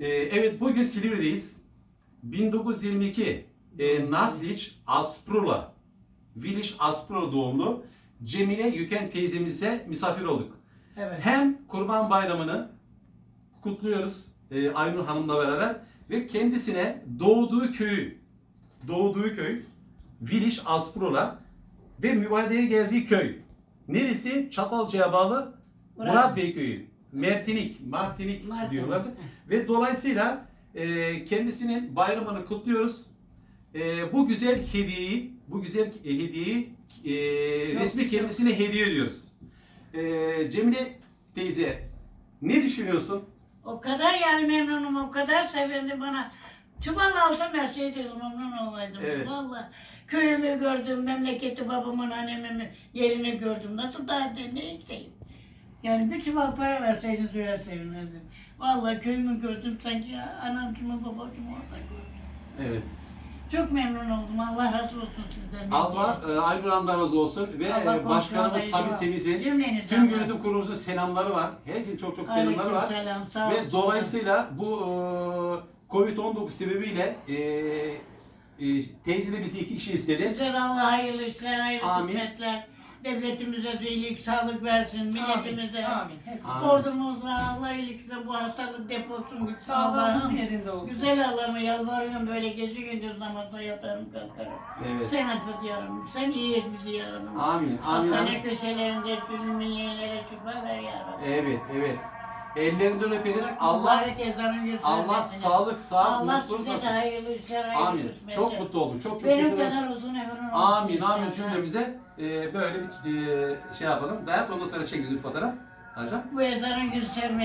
Ee, evet bugün Silivri'deyiz. 1922 e, Nasliç Asprula Village Asprula doğumlu Cemile Yüken teyzemize misafir olduk. Evet. Hem Kurban Bayramı'nı kutluyoruz e, Aynur Hanım'la beraber ve kendisine doğduğu köyü, doğduğu köy Village Asprula ve mübadeleye geldiği köy. Neresi? Çatalca'ya bağlı Murat. Murat Bey köyü. Mertinik, Martinik Martinik. diyorlar. Ve dolayısıyla e, kendisinin bayramını kutluyoruz. E, bu güzel hediyeyi, bu güzel e, hediyeyi e, Çok resmi güzel. kendisine hediye ediyoruz. E, Cemile teyze ne düşünüyorsun? O kadar yani memnunum, o kadar sevindim bana. Çuval alsam her şeyde memnun olaydım. Evet. Vallahi köyümü gördüm, memleketi babamın, annemin yerini gördüm. Nasıl daha ne? Yani bir çuval para verseydiniz öyle sevinirdim. Vallahi köyümü gördüm sanki anamcımı babacımı orada gördüm. Evet. Çok memnun oldum. Allah razı olsun sizden. Allah e, Aynur Hanım'dan razı olsun ve Allah e, başkanımız komşularına Sabi iyi Semiz'in Cümlenize tüm Allah. yönetim kurulumuzun selamları var. Herkesin çok çok selamları var. Aleykümselam, sağ Ve olsun. dolayısıyla bu e, Covid-19 sebebiyle e, e, teyze de bizi iki kişi istedi. Sizlere Allah hayırlı işler, hayırlı Amin. hizmetler. Devletimize de iyilik, sağlık versin. Milletimize, Amin. Hep Amin. ordumuza Allah iyilikse bu hastalık deposun gitsin sağlığımız Allah'ım. yerinde olsun. Güzel Allah'ımı yalvarıyorum böyle gece gündüz namazda yatarım kalkarım. Evet. Sen affet yarabbim, sen iyi et bizi yarabbim. Amin. Amin. Hastane köşelerinde sürünmeyenlere şifa ver yarabbim. Evet, evet. Ellerinden öperiz. Allah. Allah sağlık, sağlık, Allah mutluluk size de versin. hayırlı işler, hayırlı Amin. kısmetler. Çok mutlu oldum. Çok çok Benim teşekkür ederim. kadar uzun ömrün olsun. Amin, amin inşallah. cümlemize e, böyle bir e, şey yapalım. Dayat ondan sonra çek bizim fotoğraf. Hocam. Bu ezanın yüz